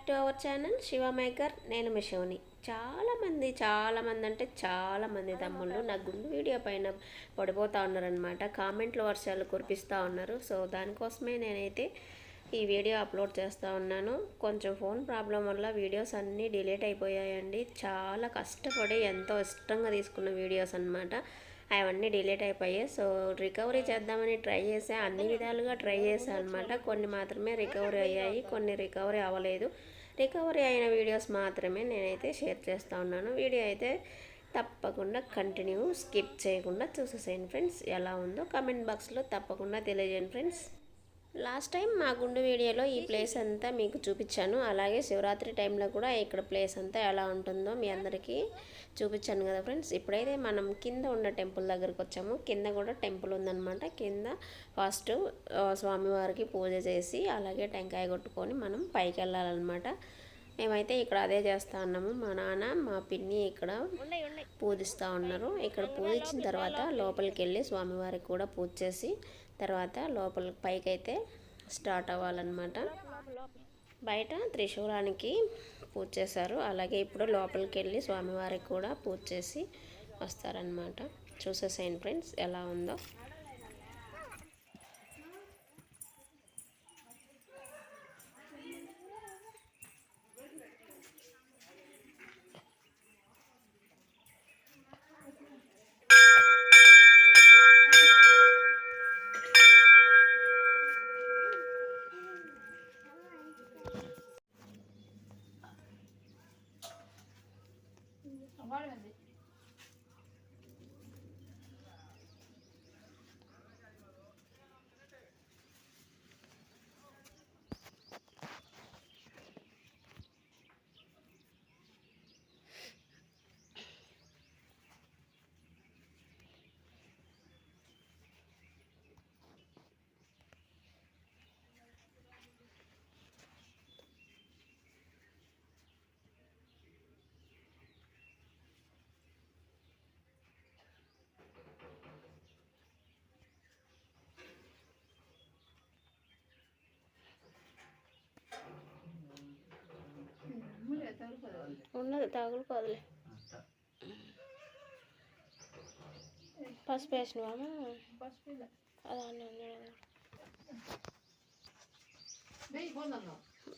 Back to our channel Shiva maker నేను మిషోని చాలామంది చాలామంది అంటే చాలామంది తమ్ముళ్ళు నా గుండు వీడియో పైన పడిపోతూ ఉన్నారనమాట కామెంట్లు వర్షాలు కురిపిస్తూ ఉన్నారు. సో దానికోసమే నేనైతే ఈ వీడియో అప్లోడ్ చేస్తూ ఉన్నాను. కొంచెం ఫోన్ ప్రాబ్లం వల్ల వీడియోస్ అన్నీ డిలీట్ అయిపోయాయండి. చాలా కష్టపడి ఎంతో ఇష్టంగా తీసుకున్న వీడియోస్ అనమాట అవన్నీ డిలీట్ అయిపోయాయి. సో రికవరీ చేద్దామని ట్రై చేసా. అన్ని విధాలుగా ట్రై చేశాను అనమాట కొన్ని మాత్రమే రికవరీ అయ్యాయి కొన్ని రికవరీ అవ్వలేదు. రికవరీ అయిన వీడియోస్ మాత్రమే నేనైతే షేర్ చేస్తూ ఉన్నాను. వీడియో అయితే తప్పకుండా కంటిన్యూ స్కిప్ చేయకుండా చూసేసేయండి ఫ్రెండ్స్. ఎలా ఉందో కమెంట్ బాక్స్లో తప్పకుండా తెలియజేయండి ఫ్రెండ్స్. లాస్ట్ టైం మా గుండు వీడియోలో ఈ ప్లేస్ అంతా మీకు చూపించాను. అలాగే శివరాత్రి టైంలో కూడా ఇక్కడ ప్లేస్ అంతా ఎలా ఉంటుందో మీ అందరికీ చూపించాను కదా ఫ్రెండ్స్. ఇప్పుడైతే మనం కింద ఉన్న టెంపుల్ దగ్గరికి వచ్చాము. కింద కూడా టెంపుల్ ఉందన్నమాట. కింద ఫస్ట్ స్వామివారికి పూజ చేసి అలాగే టెంకాయ కొట్టుకొని మనం పైకి వెళ్ళాలన్నమాట. మేమైతే ఇక్కడ అదే చేస్తా ఉన్నాము. మా నాన్న మా పిన్ని ఇక్కడ పూజిస్తూ ఉన్నారు. ఇక్కడ పూజించిన తర్వాత లోపలికి వెళ్ళి స్వామివారికి కూడా పూజ చేసి తర్వాత లోపల పైకైతే స్టార్ట్ అవ్వాలన్నమాట. బయట త్రిశూలానికి పూజ చేశారు. అలాగే ఇప్పుడు లోపలికి వెళ్ళి స్వామివారికి కూడా పూజ చేసి వస్తారనమాట చూసేసేయండి ఫ్రెండ్స్ ఎలా ఉందో. ఉన్నది తగులుకోదులే పసుపు వేసినవామా?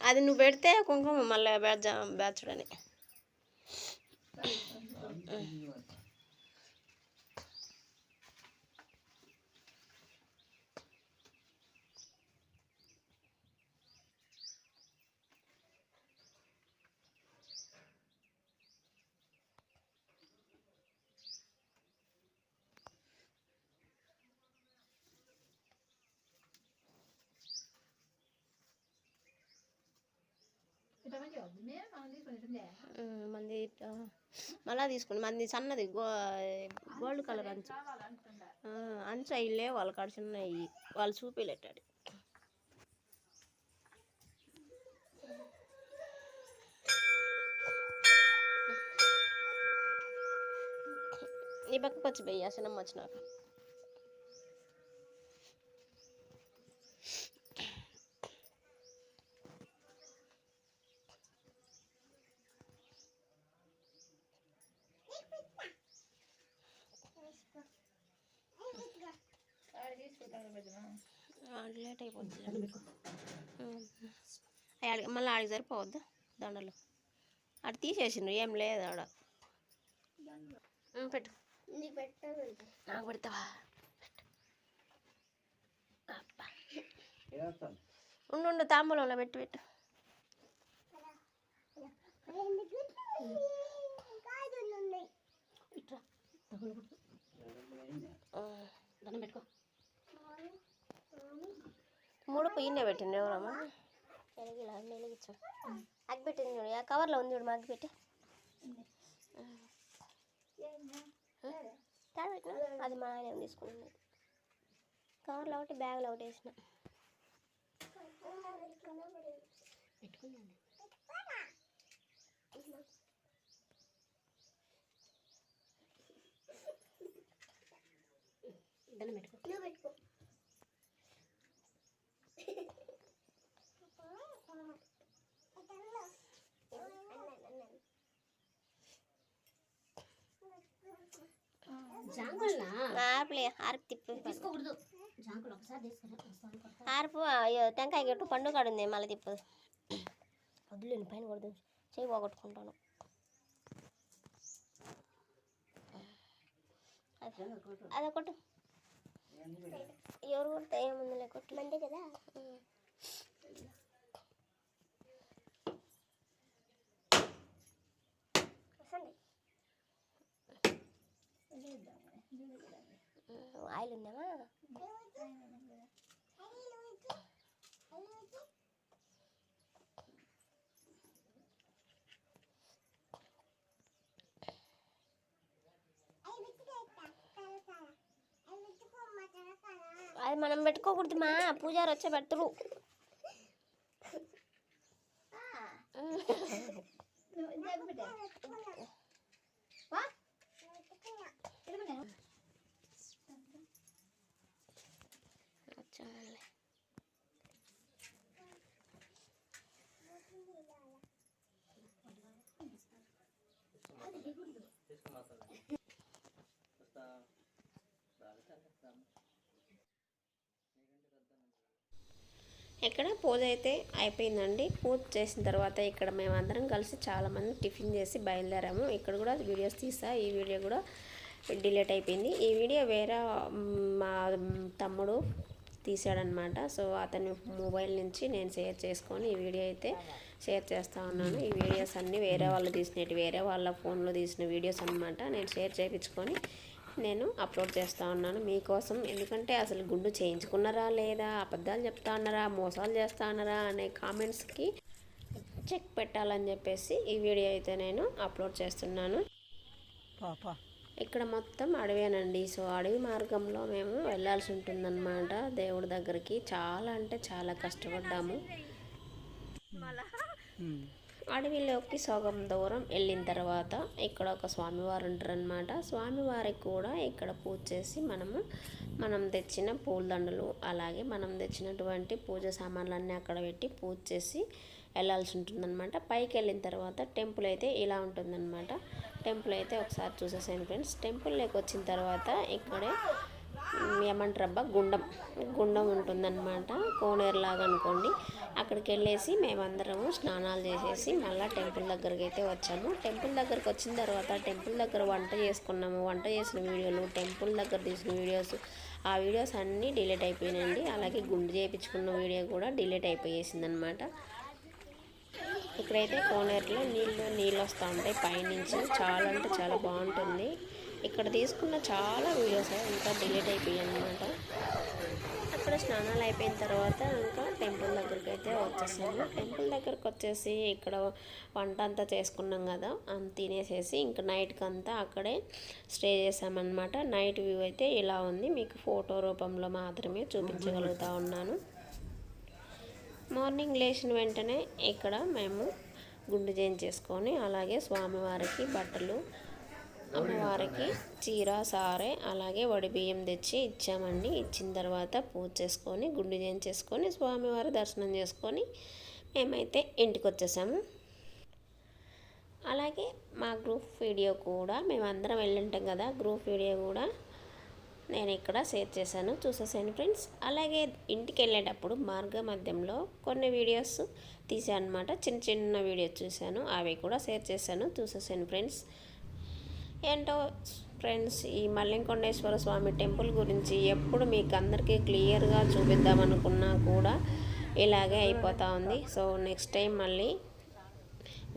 అది నువ్వు పెడితే కుంకుమ మళ్ళీ బేర్జ బేర్చడని మంది మళ్ళా తీసుకోండి మంది సన్నది గో గోల్డ్ కలర్ అంచు. అంచు లేవు వాళ్ళ కాడ చిన్నవి వాళ్ళు చూపిలేటాడు నీ పక్కకు వచ్చి పోయి అసనమ్మ వచ్చినాక ఆడ లేట్ అయిపోతుంది ఆడికి మళ్ళీ ఆడికి సరిపోవద్దు? దండలు. ఆడ తీసేసిండ్రు. ఏం లేదు ఆడ. పెట్టు. నాకు పెడతావా. ఉండు ఉండు. తాంబూలంలో పెట్టి పెట్టు. దండం పెట్టుకో. మూడు పొయ్యినే పెట్టింది ఎవరమ్మా? వెలిగిలా వెలిగించు. అగ్గి పెట్టింది చూడు ఆ కవర్లో ఉంది చూడు అగ్గి పెట్టి. తాడు అది మా ఆయన తీసుకున్నాను కవర్లో ఒకటి బ్యాగ్లో ఒకటి వేసిన. పెట్టుకున్నాను పెట్టుకో. తిప్పి. ఆర్పు అయ్యో టెంకాయ గట్టు పండు కాడుంది మళ్ళీ తిప్పు. వద్దులేని పైన కొడదు చేయి పోగొట్టుకుంటాను. అదే కొట్టు. ఎవరు కొడితే ఏముందిలే కొట్టు. మందే కదా? కాయలు ఉందామా అది మనం పెట్టుకోకూడదు మా పూజారు వచ్చే పెడతారు. ఇక్కడ పూజ అయితే అయిపోయిందండి. పూజ చేసిన తర్వాత ఇక్కడ మేమందరం కలిసి చాలామంది టిఫిన్ చేసి బయలుదేరాము. ఇక్కడ కూడా వీడియోస్ తీసా ఈ వీడియో కూడా డిలీట్ అయిపోయింది. ఈ వీడియో వేరే మా తమ్ముడు తీసాడనమాట. సో అతని మొబైల్ నుంచి నేను షేర్ చేసుకొని ఈ వీడియో అయితే షేర్ చేస్తూ ఉన్నాను. ఈ వీడియోస్ అన్నీ వేరే వాళ్ళు తీసినవి వేరే వాళ్ళ ఫోన్లో తీసిన వీడియోస్ అనమాట నేను షేర్ చేయించుకొని నేను అప్లోడ్ చేస్తూ ఉన్నాను మీకోసం. ఎందుకంటే అసలు గుండు చేయించుకున్నారా లేదా? అబద్ధాలు చెప్తా ఉన్నారా? మోసాలు చేస్తా ఉన్నారా? అనే కామెంట్స్కి చెక్ పెట్టాలని చెప్పేసి ఈ వీడియో అయితే నేను అప్లోడ్ చేస్తున్నాను. ఇక్కడ మొత్తం అడవేనండి. సో అడవి మార్గంలో మేము వెళ్ళాల్సి ఉంటుందన్నమాట దేవుడి దగ్గరికి. చాలా అంటే చాలా కష్టపడ్డాము. అడవిలోకి సగం దూరం వెళ్ళిన తర్వాత ఇక్కడ ఒక స్వామివారు ఉంటారనమాట స్వామివారికి కూడా ఇక్కడ పూజ చేసి మనము మనం తెచ్చిన పూలదండలు అలాగే మనం తెచ్చినటువంటి పూజ సామాన్లన్నీ అక్కడ పెట్టి పూజ చేసి వెళ్ళాల్సి ఉంటుందన్నమాట. పైకి వెళ్ళిన తర్వాత టెంపుల్ అయితే ఇలా ఉంటుందన్నమాట. టెంపుల్ అయితే ఒకసారి చూసేసాను ఫ్రెండ్స్. టెంపుల్లోకి వచ్చిన తర్వాత ఇక్కడే ఏమంటారబ్బా గుండం గుండం ఉంటుందన్నమాట. కోనేరు లాగా అనుకోండి. అక్కడికి వెళ్ళేసి మేమందరము స్నానాలు చేసేసి మళ్ళీ టెంపుల్ దగ్గరికి అయితే వచ్చాము. టెంపుల్ దగ్గరికి వచ్చిన తర్వాత టెంపుల్ దగ్గర వంట చేసుకున్నాము. వంట చేసిన వీడియోలు టెంపుల్ దగ్గర తీసిన వీడియోస్ ఆ వీడియోస్ అన్నీ డిలీట్ అయిపోయినాయండి. అలాగే గుండు చేయించుకున్న వీడియో కూడా డిలీట్ అయిపోయేసింది అనమాట ఇక్కడైతే కోనేరులో నీళ్ళు నీళ్ళు వస్తూ ఉంటాయి పైనుంచి. చాలా అంటే చాలా బాగుంటుంది. ఇక్కడ తీసుకున్న చాలా వీడియోస్ ఇంకా డిలీట్ అయిపోయాయి అనమాట అక్కడ స్నానాలు అయిపోయిన తర్వాత ఇంకా టెంపుల్ దగ్గరికి అయితే వచ్చేసాము. టెంపుల్ దగ్గరకు వచ్చేసి ఇక్కడ వంట అంతా చేసుకున్నాం కదా అంత తినేసేసి ఇంకా నైట్కి అంతా అక్కడే స్టే చేసామన్నమాట. నైట్ వ్యూ అయితే ఇలా ఉంది. మీకు ఫోటో రూపంలో మాత్రమే చూపించగలుగుతా ఉన్నాను. మార్నింగ్ లేచిన వెంటనే ఇక్కడ మేము గుండు చేయించేసుకొని అలాగే స్వామివారికి బట్టలు అమ్మవారికి చీర సారే అలాగే వడి బియ్యం తెచ్చి ఇచ్చామండి. ఇచ్చిన తర్వాత పూజ చేసుకొని గుండు చేయించేసుకొని స్వామివారి దర్శనం చేసుకొని మేమైతే ఇంటికి వచ్చేసాము అలాగే మా గ్రూప్ వీడియో కూడా మేమందరం వెళ్ళుంటాం కదా గ్రూప్ వీడియో కూడా నేను ఇక్కడ షేర్ చేశాను. చూసేసాను ఫ్రెండ్స్. అలాగే ఇంటికి వెళ్ళేటప్పుడు మార్గ మధ్యంలో కొన్ని వీడియోస్ తీసాను అనమాట చిన్న చిన్న వీడియోస్ చూశాను. అవి కూడా షేర్ చేశాను. చూసేసాను ఫ్రెండ్స్. ఏంటో ఫ్రెండ్స్ ఈ మల్లింకొండేశ్వర స్వామి టెంపుల్ గురించి ఎప్పుడు మీకు అందరికీ క్లియర్గా చూపిద్దామనుకున్నా కూడా ఇలాగే అయిపోతూ ఉంది. సో నెక్స్ట్ టైం మళ్ళీ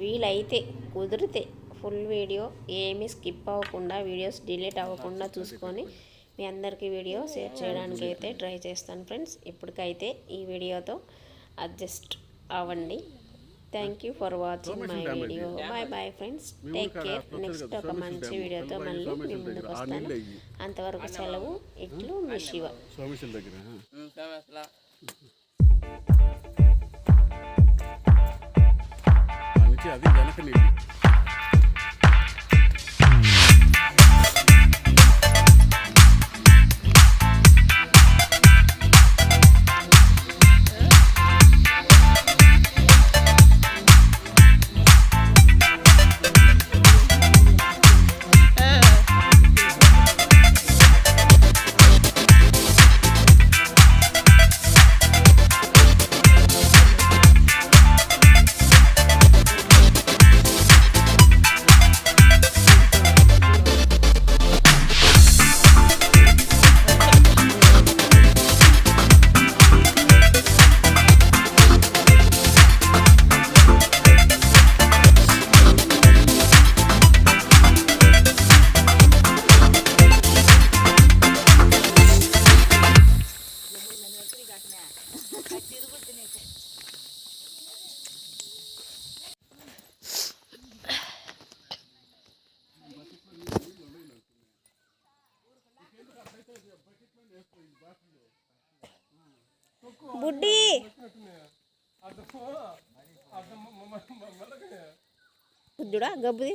వీలైతే కుదిరితే ఫుల్ వీడియో ఏమీ స్కిప్ అవ్వకుండా వీడియోస్ డిలీట్ అవ్వకుండా చూసుకొని మీ అందరికీ వీడియో షేర్ చేయడానికి అయితే ట్రై చేస్తాను ఫ్రెండ్స్. ఇప్పటికైతే ఈ వీడియోతో అడ్జస్ట్ అవ్వండి. Thank you for watching my video bye bye friends take care next ఒక మంచి వీడియోతో మళ్ళీ మీ ముందుకు వస్తాను అంతవరకు సెలవు ఇట్లు మీ శివ. దగ్గర అది వెనక నీళ్ళు బుడ్డి. బుద్ధుడా గబ్బుది?